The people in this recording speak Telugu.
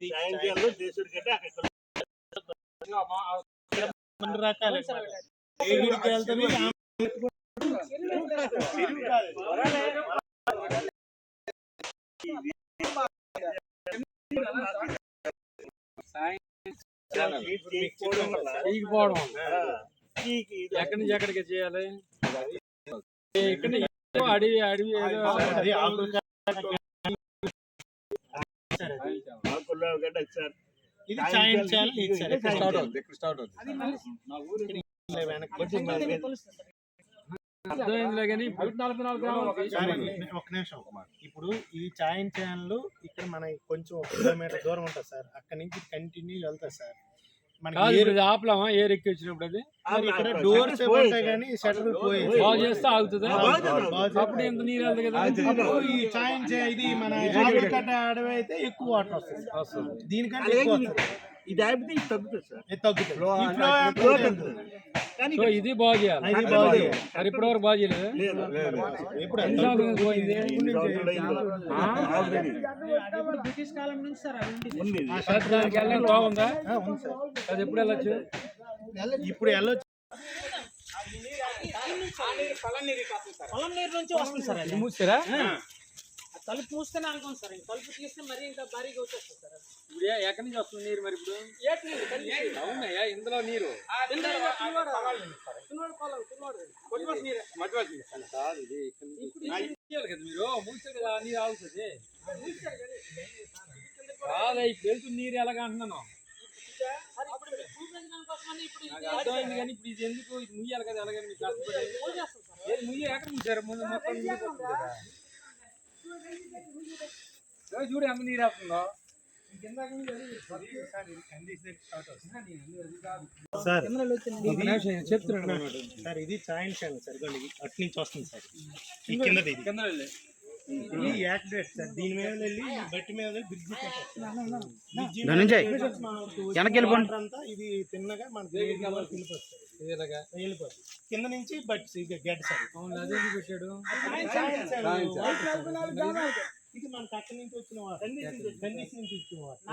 సాయంకాలం దేశుడి కంటే అక్కడ రెండు రకాలు ఏడుకి వెళ్తుంది చేయకపోవడం వల్ల, పీకిపోవడం ఆ, పీకి ఇది ఎక్కడి నుంచి ఎక్కడికి చేయాలి ఇక్కడ ఏదో అడవి అడవి ఆకుల్లో గడ్డ సార్ ఇది. సరే స్టార్ట్ అవుతుంది సరే, ఇప్పుడు ఈ చాయన్ ఛానల్ ఇక్కడ మన కొంచెం ఒక కిలోమీటర్ దూరం ఉంటుంది సార్. అక్కడ నుంచి కంటిన్యూ వెళ్తా సార్. మనకి ఆపలామా? ఏ రెక్కి వచ్చినప్పుడు అది? ఇక్కడ ఆ, డోర్స్ పోయి ఉంటాయి కానీ షటర్ పోయి. బాగు చేస్తే ఆగుతుందా? అప్పుడు ఎంత నీరు వెళ్తుంది కదా? ఈ ఇది మన అడవి అయితే ఎక్కువ వాటర్ వస్తుంది దీనికంటే ఎక్కువ అలాగే వస్తుంది. ఇది ఆపితే ఇది తగ్గుతుంది సార్. తగ్గుతుంది. కానీ బాగు చేయాలి. ఇది బాగు చేయాలి. మరి ఇప్పటి వరకు బాగు చేయలేదు? లేదు ఎప్పుడు పోయింది? బ్రిటిష్ కాలం నుంచి సార్ వెళ్ళడం బాగుందా? ఆ, ఉంది సార్. అది ఎప్పుడు వెళ్ళొచ్చు? ఇప్పుడు వెళ్ళొచ్చు. పొలం నీరు నుంచి వస్తుంది సార్ అది. మూసారా? ఆ. తలుపు మూస్తేనే అనుకోండి సార్. ఇంక తలుపు తీస్తే మరీ ఇంకా భారీగా వచ్చేస్తుంది సార్ ఇప్పుడు ఎక్కడి నుంచి వస్తుంది నీరు మరి ఇప్పుడు. అవునయ్యా ఇందులో నీరు. పిల్లవాడు పొలం. కొట్టుకోసం నీరే. కాదు ఇది ఇక్కడ కదా మీరు మూసే కదా నీరు ఆగుతుంది కాదా ఇప్పుడు వెళ్తుంది నీరు ఎలాగ అంటున్నాను అర్థమైంది కానీ ఇప్పుడు ఇది ఎందుకు ఇది ముయ్యాలి కదా ఎలాగని మీకు కష్టపడి ముయ్య ఎక్కడ ముయ్యారు ముందు మొత్తం చూడు ఎంత నీరు వస్తుందో సార్. చెప్తున్నాను. సార్ ఇది చాయన్ ఛానల్ సార్. అటు నుంచి వస్తుంది సార్. ఈ కిందది ఇది. కింద వెళ్ళి. ఇది యాక్టివేట్ సార్. దీని మీద వెళ్ళి బట్టి మీద బ్రిడ్జి ఇది తిన్నగా మన వెళ్ళిపోతుంది. కింద నుంచి బట్ గడ్డ సార్. అవును అదే ఎందుకు పెట్టాడు. ఇది మనకి అక్కడి నుంచి వచ్చిన కండిషన్ నుంచి వచ్చిన వాటర్